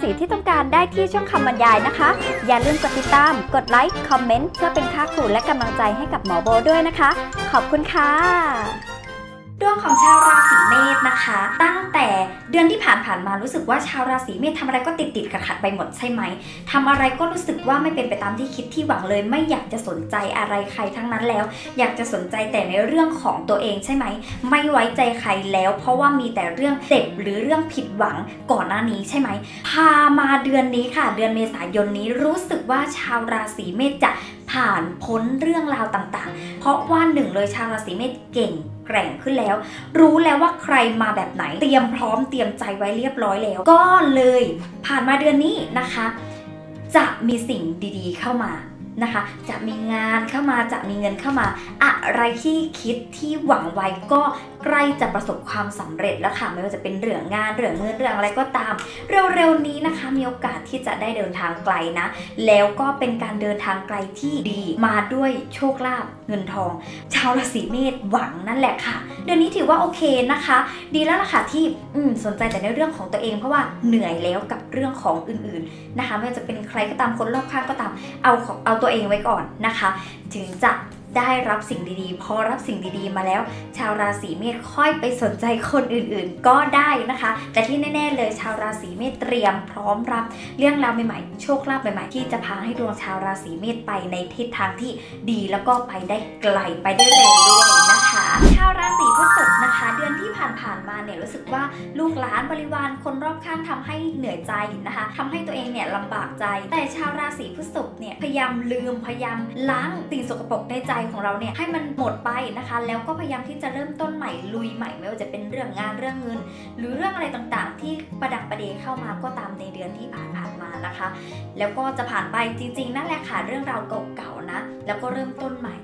สีที่ต้องการได้ที่ช่องคำบรรยายนะคะ อย่าลืมกดติดตาม กดไลค์ คอมเมนต์ เพื่อเป็นค่าครูและกำลังใจให้กับหมอโบด้วยนะคะ ขอบคุณค่ะ วงของชาวราศีเมษนะคะ ตั้งแต่เดือนที่ผ่านผ่านๆมารู้สึกว่าชาวราศีเมษทำอะไรก็ติดติดขัดขัดไปหมดใช่ไหมทำอะไรก็รู้สึกว่าไม่เป็นไปตามที่คิดที่หวังเลย ไม่อยากจะสนใจอะไรใครทั้งนั้นแล้ว อยากจะสนใจแต่ในเรื่องของตัวเองใช่ไหม ไม่ไว้ใจใครแล้ว เพราะว่ามีแต่เรื่องเจ็บหรือเรื่องผิดหวังก่อนหน้านี้ใช่ไหมพามาเดือนนี้ค่ะ เดือนเมษายนนี้รู้สึกว่าชาวราศีเมษจะ ผ่านพ้นเรื่องราวต่างๆ เพราะว่าหนึ่งเลยชาวราศีเมษเก่งแกร่งขึ้นแล้ว รู้แล้วว่าใครมาแบบไหน เตรียมพร้อมเตรียมใจไว้เรียบร้อยแล้ว ก็เลยผ่านมาเดือนนี้นะคะ จะมีสิ่งดีๆเข้ามานะคะ จะมีงานเข้ามาจะมีเงินเข้ามา อะไรที่คิดที่หวังไว้ก็ ใกล้จะประสบความสำเร็จแล้วค่ะไม่ว่าจะเป็นเรื่องงานเรื่องเงินเรื่องอะไรก็ตาม เร็วๆนี้นะคะมีโอกาสที่จะได้เดินทางไกลนะ แล้วก็เป็นการเดินทางไกลที่ดีมาด้วยโชคลาภเงินทอง ชาวราศีเมษหวังนั่นแหละค่ะ เดือนนี้ถือว่าโอเคนะคะ ดีแล้วล่ะค่ะที่อืสนใจแต่ในเรื่องของตัวเองเพราะว่าเหนื่อยแล้วกับเรื่องของอื่นๆนะคะไม่ว่าจะเป็นใครก็ตามคนรอบข้างก็ตามเอาของเอาตัวเองไว้ก่อนนะคะ ถึงจะ ได้รับสิ่งดีๆ พอรับสิ่งดีๆ มาแล้ว ชาวราศีเมษค่อยไปสนใจคนอื่นๆ ก็ได้นะคะ แต่ที่แน่ ๆ เลยชาวราศีเมษเตรียมพร้อมรับเรื่องราวใหม่ๆ โชคลาภใหม่ๆ ที่จะพาให้ดวงชาวราศีเมษไปในทิศทางที่ดีแล้วก็ไปได้ไกลไปได้เร็วด้วยนะคะ ชาวราศีพฤษภนะคะเดือน ที่ผ่านๆมาเนี่ยรู้สึกว่าลูกหลานบริวารคนรอบข้างทำให้เหนื่อยใจนะคะทำให้ตัวเองเนี่ยลำบากใจ แต่ชาวราศีพฤษภเนี่ยพยายามลืมพยายามล้างสิ่งสกปรกในใจของเราเนี่ยให้มันหมดไปนะคะ แล้วก็พยายามที่จะเริ่มต้นใหม่ลุยใหม่ไม่ว่าจะเป็นเรื่องงานเรื่องเงิน หรือเรื่องอะไรต่างๆ ที่ประดังประเดเข้ามาก็ตามในเดือนที่ผ่านๆมานะคะ แล้วก็จะผ่านไปจริง ๆ นั่นแหละค่ะเรื่องราวเก่าๆนะแล้วก็เริ่มต้นใหม่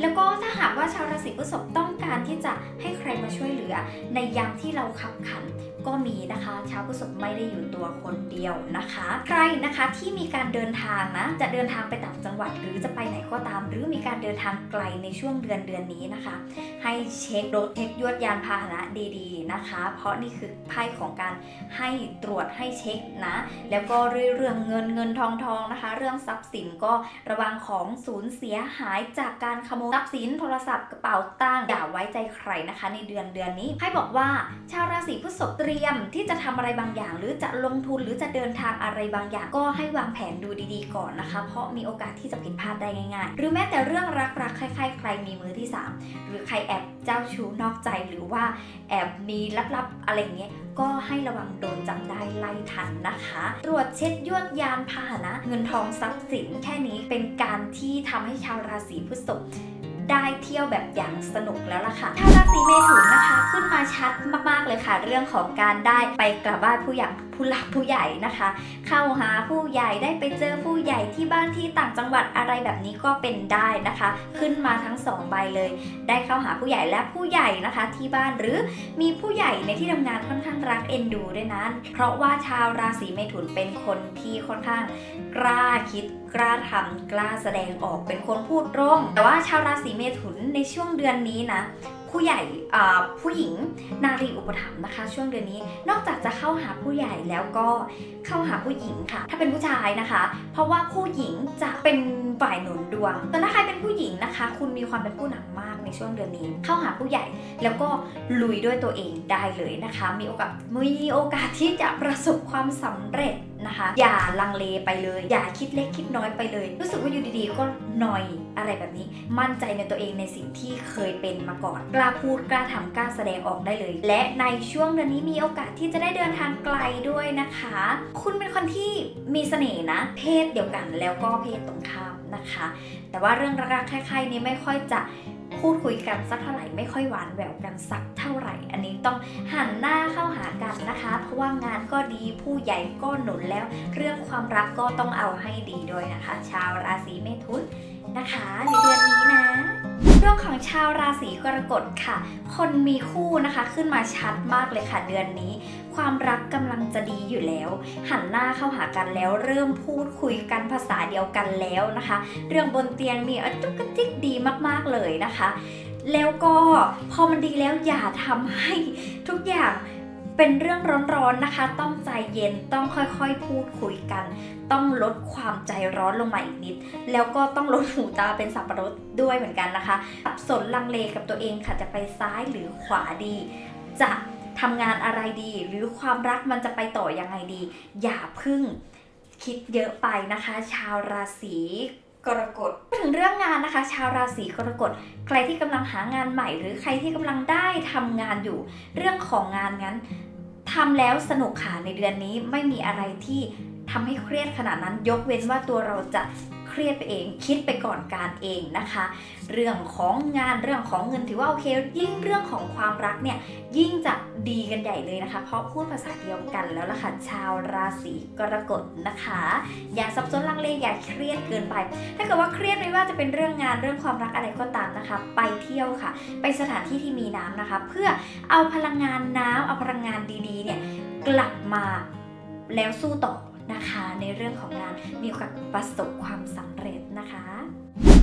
แล้วก็ถ้าหากว่าชาวราศีพฤษภต้องการที่จะให้ใครมาช่วยเหลือในยามที่เราขับขัน ก็มีนะคะ ชาวพฤษภไม่ได้อยู่ตัวคนเดียวนะคะ ใครนะคะที่มีการเดินทางนะ จะเดินทางไปต่างจังหวัดหรือจะไปไหนก็ตาม หรือมีการเดินทางไกลในช่วงเดือนเดือนนี้นะคะ ให้เช็ครถเช็คยวดยานพาหนะดีๆนะคะ เพราะนี่คือไพ่ของการให้ตรวจให้เช็คนะ แล้วก็เรื่องเงินเงินทองทองนะคะ เรื่องทรัพย์สินก็ระวังของสูญเสียหายจากการขโมยทรัพย์สินโทรศัพท์กระเป๋าตังค์อย่าไว้ใจใครนะคะ ในเดือนเดือนนี้ให้บอกว่าชาวราศีพฤษภตรีียมที่จะทำอะไรบางอย่าง หรือจะลงทุนหรือจะเดินทางอะไรบางอย่าง ก็ให้วางแผนดูดีๆ ก่อนนะคะ เพราะมีโอกาสที่จะผิดพลาดได้ง่ายๆ หรือแม้แต่เรื่องรักๆใครๆใครมีมือที่สามหรือใครแอบเจ้าชู้นอกใจหรือว่าแอบมีลับๆอะไรเงี้ยก็ให้ระวังโดนจับได้ไล่ทันนะคะ ตรวจเช็คยวดยานพาหนะ เงินทองทรัพย์สินแค่นี้เป็นการที่ทำให้ชาวราศีพฤษภ ได้เที่ยวแบบอย่างสนุกแล้วล่ะค่ะชาราศีเมถุนนะคะ ขึ้นมาชัดมากๆเลยค่ะ เรื่องของการได้ไปกราบไหว้ผู้ใหญ่ ผู้หลักผู้ใหญ่นะคะ เข้าหาผู้ใหญ่ได้ไปเจอผู้ใหญ่ที่บ้านที่ต่างจังหวัดอะไรแบบนี้ก็เป็นได้นะคะ ขึ้นมาทั้งสองใบเลย ได้เข้าหาผู้ใหญ่และผู้ใหญ่นะคะที่บ้านหรือมีผู้ใหญ่ในที่ทำงานค่อนข้างรักเอ็นดูด้วยนะเพราะว่าชาวราศีเมถุนเป็นคนที่ค่อนข้างกล้าคิดกล้าทำกล้าแสดงออกเป็นคนพูดตรง แต่ว่าชาวราศีเมถุนในช่วงเดือนนี้นะ ผู้ใหญ่ผู้หญิงนารีอุปถัมภ์นะคะ ช่วงเดือนนี้นอกจากจะเข้าหาผู้ใหญ่แล้วก็เข้าหาผู้หญิงค่ะ ถ้าเป็นผู้ชายนะคะ เพราะว่าผู้หญิงจะเป็นฝ่ายหนุนดวง แต่ถ้าใครเป็นผู้หญิงนะคะ คุณมีความเป็นผู้นำมาก ในช่วงเดือนนี้ เข้าหาผู้ใหญ่แล้วก็ลุยด้วยตัวเองได้เลยนะคะ มีโอกาสมีโอกาสที่จะประสบความสำเร็จนะคะ อย่าลังเลไปเลย อย่าคิดเล็กคิดน้อยไปเลย รู้สึกว่าอยู่ดีๆก็หน่อยอะไรแบบนี้ มั่นใจในตัวเองในสิ่งที่เคยเป็นมาก่อน กล้าพูดกล้าทำกล้าแสดงออกได้เลย และในช่วงเดือนนี้มีโอกาสที่จะได้เดินทางไกลด้วยนะคะ คุณเป็นคนที่มีเสน่ห์นะ เพศเดียวกันแล้วก็เพศตรงข้ามนะคะ แต่ว่าเรื่องรักๆใครๆนี้ไม่ค่อยจะ พูดคุยกันสักเท่าไหร่ไม่ค่อยหวานแหววกันสักเท่าไหร่ อันนี้ต้องหันหน้าเข้าหากันนะคะ เพราะว่างานก็ดีผู้ใหญ่ก็หนุนแล้ว เรื่องความรักก็ต้องเอาให้ดีด้วยนะคะ ชาวราศีเมถุน นะคะ ในเดือนนี้นะ เรื่องของชาวราศีกรกฎค่ะ คนมีคู่นะคะขึ้นมาชัดมากเลยค่ะเดือนนี้ ความรักกำลังจะดีอยู่แล้ว หันหน้าเข้าหากันแล้ว เริ่มพูดคุยกันภาษาเดียวกันแล้วนะคะ เรื่องบนเตียงนี่อะจุกกระจิกดีมากๆเลยนะคะ แล้วก็พอมันดีแล้วอย่าทำให้ทุกอย่างเป็นเรื่องร้อนๆนะคะ ต้องใจเย็น ต้องค่อยๆ พูดคุยกัน ต้องลดความใจร้อนลงมาอีกนิด แล้วก็ต้องลดหูตาเป็นสับปะรดด้วยเหมือนกันนะคะสับสนลังเลกับตัวเองค่ะจะไปซ้ายหรือขวาดี จะทำงานอะไรดี หรือความรักมันจะไปต่อยังไงดี อย่าพึ่งคิดเยอะไปนะคะ ชาวราศีกรกฎถึงเรื่องงานนะคะ ชาวราศีกรกฎใครที่กำลังหางานใหม่ หรือใครที่กำลังได้ทำงานอยู่ เรื่องของงานงั้นทำแล้วสนุกค่ะในเดือนนี้ไม่มีอะไรที่ ทำให้เครียดขนาดนั้น ยกเว้นว่าตัวเราจะเครียดไปเอง คิดไปก่อนการเองนะคะ เรื่องของงานเรื่องของเงินถือว่าโอเค ยิ่งเรื่องของความรักเนี่ยยิ่งจะดีกันใหญ่เลยนะคะ เพราะพูดภาษาเดียวกันแล้วล่ะค่ะชาวราศีกรกฎนะคะ อย่าสับสนลังเลอย่าเครียดเกินไป ถ้าเกิดว่าเครียดไม่ว่าจะเป็นเรื่องงานเรื่องความรักอะไรก็ตามนะคะ ไปเที่ยวค่ะ ไปสถานที่ที่มีน้ำนะคะ เพื่อเอาพลังงานน้ำเอาพลังงานดีๆเนี่ยกลับมาแล้วสู้ต่อ นะคะ ในเรื่องของงานมีโอกาสประสบความสำเร็จนะคะ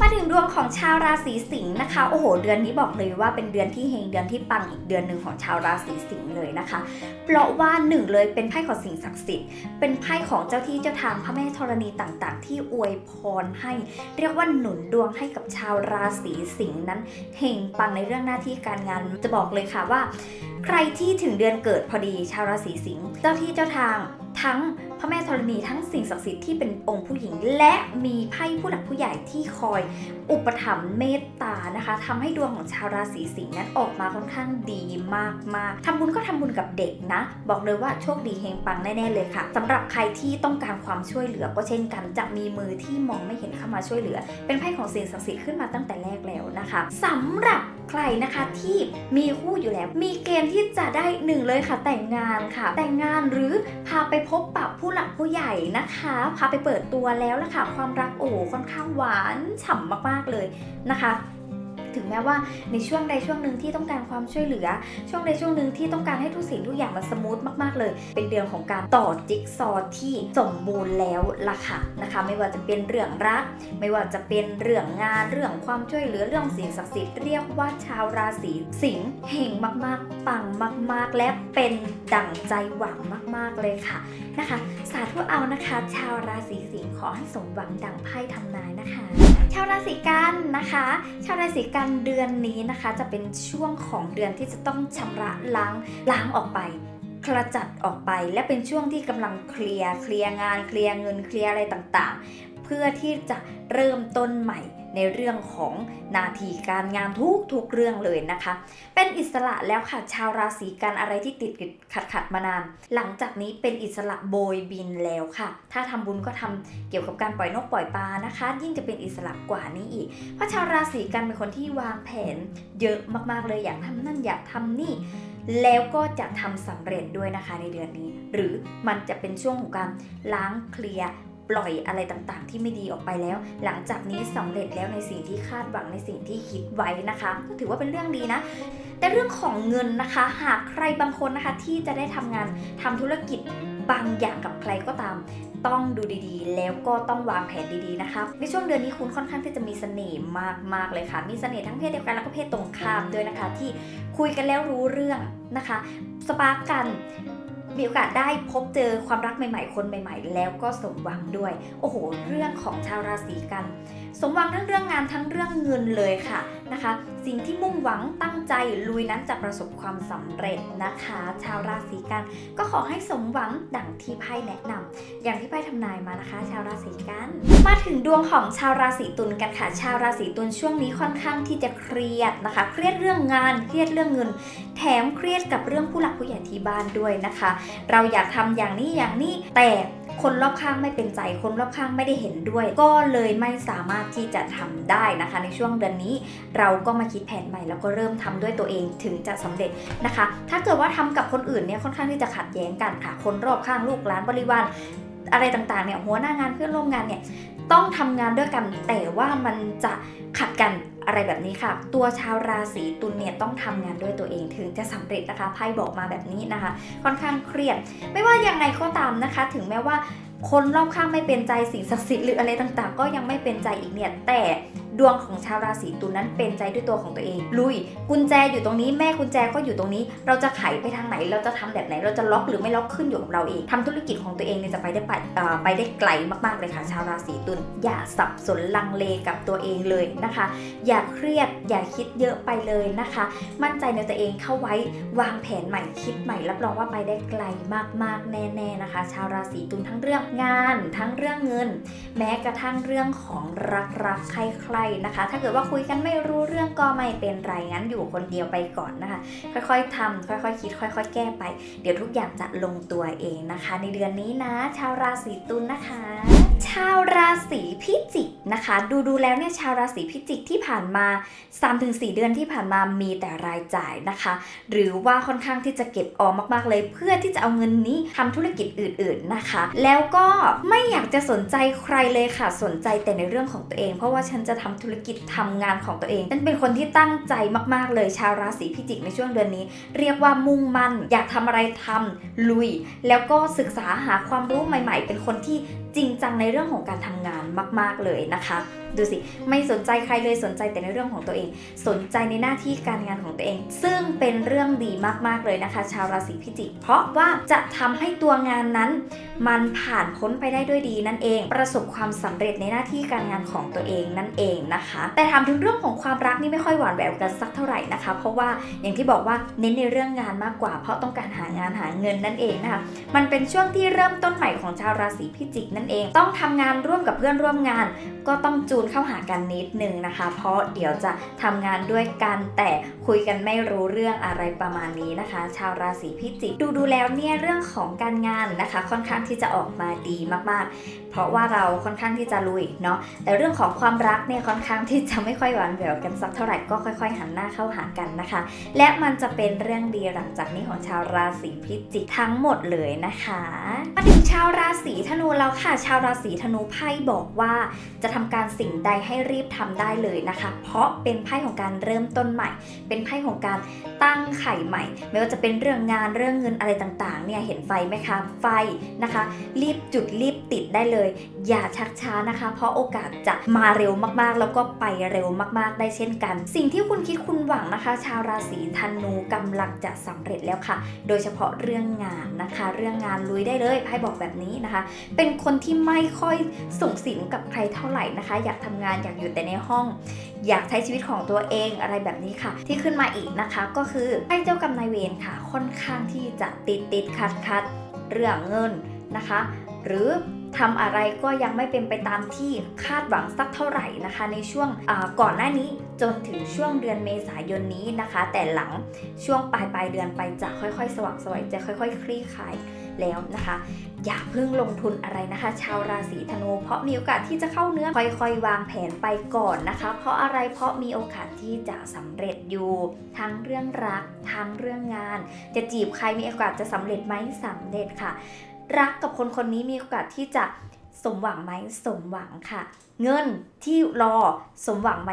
มาถึงดวงของชาวราศีสิงห์นะคะ โอ้โห เดือนนี้บอกเลยว่าเป็นเดือนที่เฮงเดือนที่ปังอีกเดือนหนึ่งของชาวราศีสิงห์เลยนะคะ เพราะว่าหนึ่งเลยเป็นไพ่ของสิ่งศักดิ์สิทธิ์ เป็นไพ่ของเจ้าที่เจ้าทางพระแม่ธรณีต่างๆ ที่อวยพรให้ เรียกว่าหนุนดวงให้กับชาวราศีสิงห์นั้นเฮงปังในเรื่องหน้าที่การงานจะบอกเลยค่ะว่า ใครที่ถึงเดือนเกิดพอดีชาวราศีสิงห์เจ้าที่เจ้าทางทั้ง พระแม่ธรณีทั้งสิ่งศักดิ์สิทธิ์ที่เป็นองค์ผู้หญิง และมีไพ่ผู้หลักผู้ใหญ่ที่คอยอุปถัมภ์เมตตานะคะทำให้ดวงของชาวราศีสิงห์นั้นออกมาค่อนข้างดีมากๆทำบุญก็ทำบุญกับเด็กนะ บอกเลยว่าโชคดีเฮงปังแน่ๆเลยค่ะสำหรับใครที่ต้องการความช่วยเหลือก็เช่นกันจะมีมือที่มองไม่เห็นเข้ามาช่วยเหลือ เป็นไพ่ของสิ่งศักดิ์สิทธิ์ขึ้นมาตั้งแต่แรกแล้วนะคะสำหรับ ใครนะคะที่มีคู่อยู่แล้ว มีเกณฑ์ที่จะได้หนึ่งเลยค่ะ แต่งงานค่ะ แต่งงานหรือพาไปพบปะผู้หลักผู้ใหญ่นะคะ พาไปเปิดตัวแล้วละค่ะ ความรักโอ้ค่อนข้างหวานฉ่ำมากๆเลยนะคะ ถึงแม้ว่าในช่วงใดช่วงหนึ่งที่ต้องการความช่วยเหลือ ช่วงใดช่วงหนึ่งที่ต้องการให้ทุกสิ่งทุกอย่างมันสมูทมากๆเลย เป็นเดือนของการต่อจิ๊กซอที่สมบูรณ์แล้วล่ะค่ะนะคะ ไม่ว่าจะเป็นเรื่องรัก ไม่ว่าจะเป็นเรื่องงานเรื่องความช่วยเหลือเรื่องสิ่งศักดิ์สิทธิ์เรียกว่าชาวราศีสิงห์เฮงมากๆ ปังมาก ๆ และเป็นดั่งใจหวังมาก ๆเลยค่ะนะคะ สาธุเอานะคะ ชาวราศีสิงห์ขอให้สมหวังดั่งไพ่ทำนายนะคะ ชาวราศีกันนะคะ ชาวราศีกันเดือนนี้นะคะ จะเป็นช่วงของเดือนที่จะต้องชำระล้างล้างออกไปกระจัดออกไปและเป็นช่วงที่กำลังเคลียร์เคลียร์งานเคลียร์เงินเคลียร์อะไรต่างๆ เพื่อที่จะเริ่มต้นใหม่ ในเรื่องของนาทีการงานทุกทุกเรื่องเลยนะคะ เป็นอิสระแล้วค่ะชาวราศีกันอะไรที่ติดขัดขัดมานาน หลังจากนี้เป็นอิสระโบยบินแล้วค่ะ ถ้าทำบุญก็ทำเกี่ยวกับการปล่อยนกปล่อยปลานะคะ ยิ่งจะเป็นอิสระกว่านี้อีก เพราะชาวราศีกันเป็นคนที่วางแผนเยอะมากๆเลยอยากทำนั่นอยากทำนี่แล้วก็จะทำสำเร็จด้วยนะคะในเดือนนี้ หรือมันจะเป็นช่วงของการล้างเคลียร์ ปล่อยอะไรต่างๆ ที่ไม่ดีออกไปแล้ว หลังจากนี้สำเร็จแล้วในสิ่งที่คาดหวังในสิ่งที่คิดไว้นะคะ ก็ถือว่าเป็นเรื่องดีนะ แต่เรื่องของเงินนะคะ หากใครบางคนนะคะที่จะได้ทำงานทำธุรกิจบางอย่างกับใครก็ตามต้องดูดีๆ แล้วก็ต้องวางแผนดีๆ นะคะ ในช่วงเดือนนี้คุณค่อนข้างที่จะมีเสน่ห์มากๆเลยค่ะ มีเสน่ห์ทั้งเพศเดียวกันแล้วก็เพศตรงข้ามด้วยนะคะ ที่คุยกันแล้วรู้เรื่องนะคะ สปาร์กกัน มีโอกาสได้พบเจอความรักใหม่ๆ คนใหม่ ๆ แล้วก็สมหวังด้วย โอ้โห เรื่องของชาวราศีกันสมหวังทั้งเรื่องงานทั้งเรื่องเงินเลยค่ะนะคะ สิ่งที่มุ่งหวังตั้งใจลุยนั้นจะประสบความสำเร็จนะคะ ชาวราศีกันก็ขอให้สมหวังดั่งที่ไพ่แนะนำอย่างที่ไพ่ทำนายมานะคะ ชาวราศีกันมาถึงดวงของชาวราศีตุลกันค่ะ ชาวราศีตุลช่วงนี้ค่อนข้างที่จะเครียดนะคะ เครียดเรื่องงานเครียดเรื่องเงิน แถมเครียดกับเรื่องผู้หลักผู้ใหญ่ที่บ้านด้วยนะคะ เราอยากทำอย่างนี้อย่างนี้แต่ คนรอบข้างไม่เป็นใจ คนรอบข้างไม่ได้เห็นด้วย ก็เลยไม่สามารถที่จะทำได้นะคะ ในช่วงเดือนนี้เราก็มาคิดแผนใหม่แล้วก็เริ่มทำด้วยตัวเองถึงจะสำเร็จนะคะ ถ้าเกิดว่าทำกับคนอื่นเนี่ยค่อนข้างที่จะขัดแย้งกันค่ะ คนรอบข้างลูกหลานบริวารอะไรต่างๆเนี่ยหัวหน้างานเพื่อนร่วมงานเนี่ย ต้องทำงานด้วยกันแต่ว่ามันจะขัดกันอะไรแบบนี้ค่ะ ตัวชาวราศีตุลเนี่ยต้องทำงานด้วยตัวเองถึงจะสำเร็จนะคะไพ่บอกมาแบบนี้นะคะ ค่อนข้างเครียด ไม่ว่ายังไงก็ตามนะคะ ถึงแม้ว่าคนรอบข้างไม่เป็นใจสิ่งศักดิ์สิทธิ์หรืออะไรต่างๆ ก็ยังไม่เป็นใจอีกเนี่ยแต่ ดวงของชาวราศีตุลนั้นเป็นใจด้วยตัวของตัวเอง ลุย กุญแจอยู่ตรงนี้แม่กุญแจก็อยู่ตรงนี้ เราจะไขไปทางไหน เราจะทำแบบไหน เราจะล็อกหรือไม่ล็อกขึ้นอยู่กับเราเองทำธุรกิจของตัวเองเนี่ยจะไปได้ไปไปได้ไกลมากๆเลยค่ะ ชาวราศีตุลอย่าสับสนลังเลกับตัวเองเลยนะคะ อย่าเครียดอย่าคิดเยอะไปเลยนะคะ มั่นใจในตัวเองเข้าไว้วางแผนใหม่คิดใหม่รับรองว่าไปได้ไกลมากๆ แน่ ๆนะคะ ชาวราศีตุลทั้งเรื่องงาน ทั้งเรื่องเงิน แม้กระทั่งเรื่องของรักรักๆใครนะคะ ถ้าเกิดว่าคุยกันไม่รู้เรื่องก็ไม่เป็นไรงั้นอยู่คนเดียวไปก่อนนะคะ ค่อยๆทำค่อยๆคิด ค่อย ๆ แก้ไป เดี๋ยวทุกอย่างจะลงตัวเองนะคะ ในเดือนนี้นะ ชาวราศีตุลนะคะ ชาวราศีพิจิกนะคะ ดูดูแล้วเนี่ยชาวราศีพิจิกที่ผ่านมา 3-4 เดือนที่ผ่านมามีแต่รายจ่ายนะคะ หรือว่าค่อนข้างที่จะเก็บออมมากๆเลย เพื่อที่จะเอาเงินนี้ทำธุรกิจอื่น ๆนะคะ แล้วก็ไม่อยากจะสนใจใครเลยค่ะสนใจแต่ในเรื่องของตัวเอง เพราะว่าฉันจะทำธุรกิจทำงานของตัวเองฉันเป็นคนที่ตั้งใจมากๆเลย ชาวราศีพิจิกในช่วงเดือนนี้ เรียกว่ามุ่งมั่น อยากทำอะไรทำลุย แล้วก็ศึกษาหาความรู้ใหม่ ๆ เป็นคนที่ จริงจังในเรื่องของการทำงานมาก ๆ เลยนะคะ ดูสิ ไม่สนใจใครเลยสนใจแต่ในเรื่องของตัวเอง สนใจในหน้าที่การงานของตัวเอง ซึ่งเป็นเรื่องดีมากๆเลยนะคะ ชาวราศีพิจิก เพราะว่าจะทำให้ตัวงานนั้น มันผ่านพ้นไปได้ด้วยดีนั่นเอง ประสบความสำเร็จในหน้าที่การงานของตัวเองนั่นเองนะคะ แต่ถามถึงเรื่องของความรักนี่ไม่ค่อยหวานแหววกันสักเท่าไหร่นะคะ เพราะว่าอย่างที่บอกว่าเน้นในเรื่องงานมากกว่า เพราะต้องการหางานหาเงินนั่นเองนะคะ มันเป็นช่วงที่เริ่มต้นใหม่ของชาวราศีพิจิกนั่นเอง ต้องทำงานร่วมกับเพื่อนร่วมงาน ก็ต้องจูนเข้าหากันนิดนึงนะคะ เพราะเดี๋ยวจะทำงานด้วยกันแต่คุยกันไม่รู้เรื่องอะไรประมาณนี้นะคะ ชาวราศีพิจิกดูดูแล้วเนี่ยเรื่องของการงานนะคะ ค่อนข้างที่จะออกมาดีมากๆ เพราะว่าเราค่อนข้างที่จะลุยเนาะแต่เรื่องของความรักเนี่ยค่อนข้างที่จะไม่ค่อยหวานแหววกันสักเท่าไหร่ก็ค่อยๆ หันหน้าเข้าหากันนะคะ และมันจะเป็นเรื่องดีหลังจากนี้ของชาวราศีพิจิกทั้งหมดเลยนะคะมาถึงชาวราศีธนูแล้วค่ะ ชาวราศีธนูไพ่บอกว่าจะทำการสิ่งใดให้รีบทำได้เลยนะคะ เพราะเป็นไพ่ของการเริ่มต้นใหม่ เป็นไพ่ของการตั้งไข่ใหม่ ไม่ว่าจะเป็นเรื่องงานเรื่องเงินอะไรต่างๆเนี่ยเห็นไฟไหมคะไฟนะคะ รีบจุดรีบติดได้เลย อย่าชักช้านะคะ เพราะโอกาสจะมาเร็วมากๆ แล้วก็ไปเร็วมากๆ ได้เช่นกัน สิ่งที่คุณคิดคุณหวังนะคะ ชาวราศีธนูกำลังจะสำเร็จแล้วค่ะ โดยเฉพาะเรื่องงานนะคะ เรื่องงานลุยได้เลยไพ่บอกแบบนี้นะคะ เป็นคนที่ไม่ค่อยส่งสิงกับใครเท่าไหร่นะคะ อยากทำงานอยากอยู่แต่ในห้อง อยากใช้ชีวิตของตัวเองอะไรแบบนี้ค่ะ ที่ขึ้นมาอีกนะคะก็คือไพ่เจ้ากรรมนายเวรค่ะ ค่อนข้างที่จะติดติดขัดขัดเรื่องเงินนะคะ หรือทำอะไรก็ยังไม่เป็นไปตามที่คาดหวังสักเท่าไหร่นะคะ ในช่วงก่อนหน้านี้จนถึงช่วงเดือนเมษายนนี้นะคะ แต่หลังช่วงปลายปลายเดือนไปจะค่อยๆ สว่างสวยจะค่อย ๆ คลี่คลายแล้วนะคะ อย่าเพิ่งลงทุนอะไรนะคะ ชาวราศีธนู เพราะมีโอกาสที่จะเข้าเนื้อค่อยๆ วางแผนไปก่อนนะคะ เพราะอะไรเพราะมีโอกาสที่จะสำเร็จอยู่ ทั้งเรื่องรัก ทั้งเรื่องงาน จะจีบใครมีโอกาสจะสำเร็จไหมสำเร็จค่ะ รักกับคนคนนี้มีโอกาสที่จะสมหวังไหมสมหวังค่ะ เงินที่รอสมหวังไหม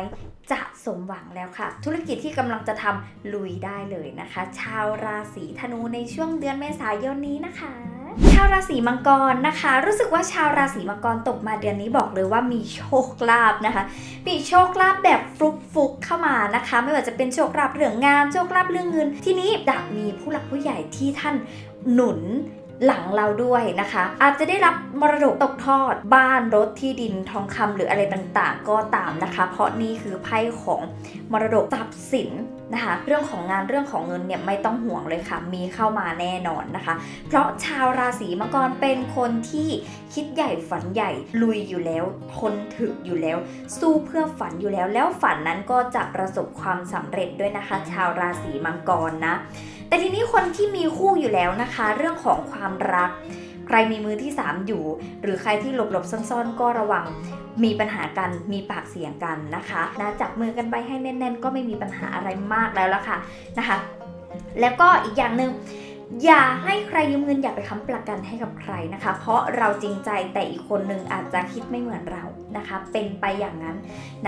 จะสมหวังแล้วค่ะ ธุรกิจที่กำลังจะทำลุยได้เลยนะคะ ชาวราศีธนูในช่วงเดือนเมษายนนี้นะคะ ชาวราศีมังกรนะคะ รู้สึกว่าชาวราศีมังกรตกมาเดือนนี้บอกเลยว่ามีโชคลาภนะคะมีโชคลาภแบบฟลุกฟุกๆเข้ามานะคะ ไม่ว่าจะเป็นโชคลาภเรื่องงานโชคลาภเรื่องเงิน ที่นี้จะมีผู้หลักผู้ใหญ่ที่ท่านหนุน หลังเราด้วยนะคะ อาจจะได้รับมรดกตกทอด บ้านรถที่ดินทองคำหรืออะไรต่างๆ ก็ตามนะคะ เพราะนี่คือไพ่ของมรดกทรัพย์สินนะคะ เรื่องของงานเรื่องของเงินเนี่ยไม่ต้องห่วงเลยค่ะ มีเข้ามาแน่นอนนะคะ เพราะชาวราศีมังกรเป็นคนที่คิดใหญ่ฝันใหญ่ลุยอยู่แล้วทนถึกอยู่แล้ว สู้เพื่อฝันอยู่แล้ว แล้วฝันนั้นก็จะประสบความสำเร็จด้วยนะคะ ชาวราศีมังกรนะ แต่ทีนี้คนที่มีคู่อยู่แล้วนะคะ เรื่องของความรัก ใครมีมือที่ 3 อยู่ หรือใครที่หลบหลบๆซ่อนๆ ก็ระวังมีปัญหากันมีปากเสียงกันนะคะนะจับมือกันไปให้แน่น ๆ ก็ไม่มีปัญหาอะไรมากแล้วละค่ะนะคะ แล้วก็อีกอย่างหนึ่ง อย่าให้ใครยืมเงินอย่าไปค้ำประกันให้กับใครนะคะ เพราะเราจริงใจแต่อีกคนนึงอาจจะคิดไม่เหมือนเรานะคะ เป็นไปอย่างนั้น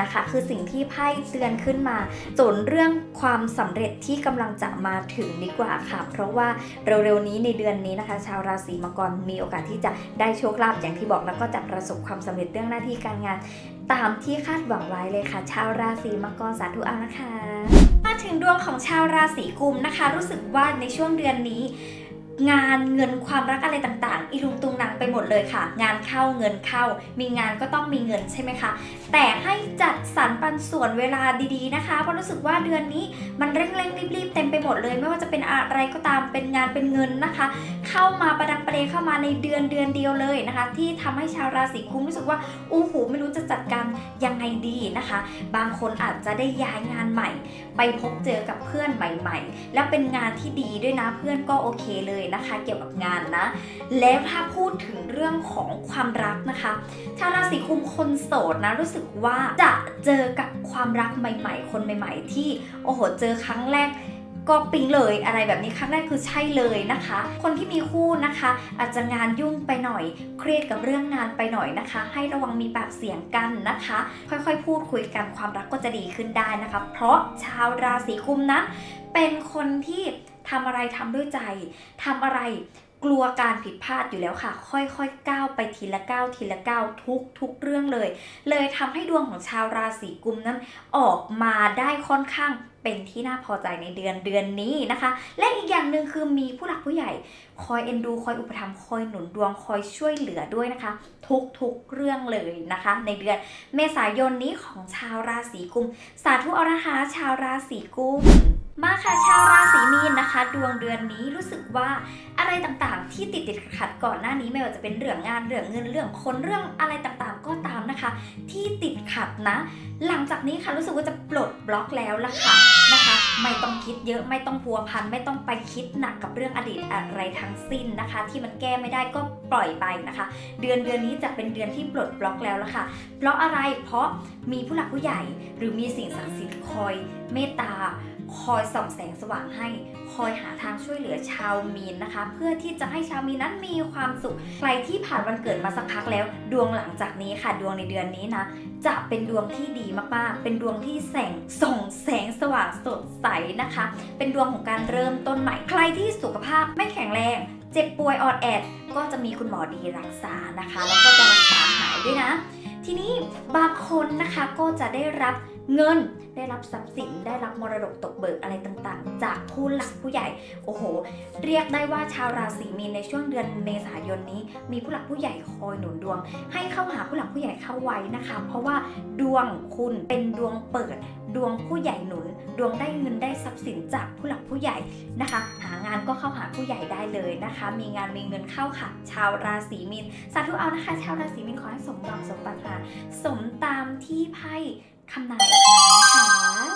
นะคะ คือสิ่งที่ไพ่เตือนขึ้นมาส่วนเรื่องความสำเร็จที่กำลังจะมาถึงดีกว่าค่ะ เพราะว่าเร็วๆนี้ในเดือนนี้นะคะ ชาวราศีมังกรมีโอกาสที่จะได้โชคลาภอย่างที่บอกแล้วก็จะประสบความสำเร็จเรื่องหน้าที่การงาน ตามที่คาดหวังไว้เลยค่ะ ชาวราศีมังกรสาธุเอานะคะ ถึงดวงของชาวราศีกุมนะคะ รู้สึกว่าในช่วงเดือนนี้ งานเงินความรักอะไรต่างๆ อีลุงตุงนางไปหมดเลยค่ะ งานเข้าเงินเข้า มีงานก็ต้องมีเงินใช่ไหมคะ แต่ให้จัดสรร ส่วนเวลาดีๆนะคะเพราะรู้สึกว่าเดือนนี้มันเร่งๆรีบๆเต็มไปหมดเลย ไม่ว่าจะเป็นอะไรก็ตามเป็นงานเป็นเงินนะคะ เข้ามาประดังประเดเข้ามาในเดือนเดือนเดียวเลยนะคะ ที่ทำให้ชาวราศีกุมรู้สึกว่าอู้หูไม่รู้จะจัดการยังไงดีนะคะ บางคนอาจจะได้ย้ายงานใหม่ ไปพบเจอกับเพื่อนใหม่ ๆ แล้วเป็นงานที่ดีด้วยนะเพื่อนก็โอเคเลยนะคะ เกี่ยวกับงานนะ แล้วถ้าพูดถึงเรื่องของความรักนะคะ ชาวราศีกุมคนโสดนะรู้สึกว่าจะเจอกับความรักใหม่ๆ คนใหม่ๆ ที่โอ้โหเจอครั้งแรกก็ปิ๊งเลยอะไรแบบนี้ครั้งแรกคือใช่เลยนะคะ คนที่มีคู่นะคะ อาจจะงานยุ่งไปหน่อย เครียดกับเรื่องงานไปหน่อยนะคะ ให้ระวังมีปากเสียงกันนะคะ ค่อยๆ พูดคุยกันความรักก็จะดีขึ้นได้นะคะ เพราะชาวราศีกุมนั้นเป็นคนที่ทำอะไรทำด้วยใจทำอะไร กลัวการผิดพลาดอยู่แล้วค่ะ ค่อยๆก้าวไปทีละก้าวทีละก้าวทุกทุกเรื่องเลย เลยทำให้ดวงของชาวราศีกุมนั้นออกมาได้ค่อนข้างเป็นที่น่าพอใจในเดือนเดือนนี้นะคะ และอีกอย่างหนึ่งคือมีผู้หลักผู้ใหญ่ คอยเอ็นดูคอยอุปถัมภ์คอยหนุนดวงคอยช่วยเหลือด้วยนะคะ ทุกทุกเรื่องเลยนะคะ ในเดือนเมษายนนี้ของชาวราศีกุม สาธุอานะคะชาวราศีกุม มาค่ะชาวราศีมีนนะคะ ดวงเดือนนี้รู้สึกว่าอะไรต่างๆ ที่ติดติดขัดก่อนหน้านี้ไม่ว่าจะเป็นเรื่องงานเรื่องเงินเรื่องคนเรื่องอะไรต่างๆ ก็ตามนะคะ ที่ติดขัดนะ หลังจากนี้ค่ะรู้สึกว่าจะปลดบล็อกแล้วล่ะค่ะนะคะ ไม่ต้องคิดเยอะไม่ต้องพัวพันไม่ต้องไปคิดหนักกับเรื่องอดีตอะไรทั้งสิ้นนะคะ ที่มันแก้ไม่ได้ก็ปล่อยไปนะคะ เดือนเดือนนี้จะเป็นเดือนที่ปลดบล็อกแล้วล่ะค่ะ เพราะอะไรเพราะมีผู้หลักผู้ใหญ่ หรือมีสิ่งศักดิ์สิทธิ์คอยเมตตา คอยส่องแสงสว่างให้ คอยหาทางช่วยเหลือชาวมีนนะคะ เพื่อที่จะให้ชาวมีนนั้นมีความสุข ใครที่ผ่านวันเกิดมาสักพักแล้ว ดวงหลังจากนี้ค่ะ ดวงในเดือนนี้นะ จะเป็นดวงที่ดีมากๆ เป็นดวงที่แสงส่องแสงสว่างสดใสนะคะ เป็นดวงของการเริ่มต้นใหม่ ใครที่สุขภาพไม่แข็งแรง เจ็บป่วยออดแอด ก็จะมีคุณหมอดีรักษานะคะ แล้วก็จะรักษาหายด้วยนะ ทีนี้บางคนนะคะก็จะได้รับเงิน ได้รับทรัพย์สิน ได้รับมรดกตกเบิกอะไรต่างๆ จากผู้หลักผู้ใหญ่ โอ้โห เรียกได้ว่าชาวราศีมีนในช่วงเดือนเมษายนนี้ มีผู้หลักผู้ใหญ่คอยหนุนดวง ให้เข้าหาผู้หลักผู้ใหญ่เข้าไว้นะคะ เพราะว่าดวงคุณเป็นดวงเปิด ดวงผู้ใหญ่หนุน ดวงได้เงินได้ทรัพย์สินจากผู้หลักผู้ใหญ่นะคะ หางานก็เข้าหาผู้ใหญ่ได้เลยนะคะ มีงานมีเงินเข้าค่ะ ชาวราศีมีนสาธุเอานะคะ ชาวราศีมีนขอให้สมหวังสมปรารถนาสมตามที่ไพ่ คำนายออกมานะคะ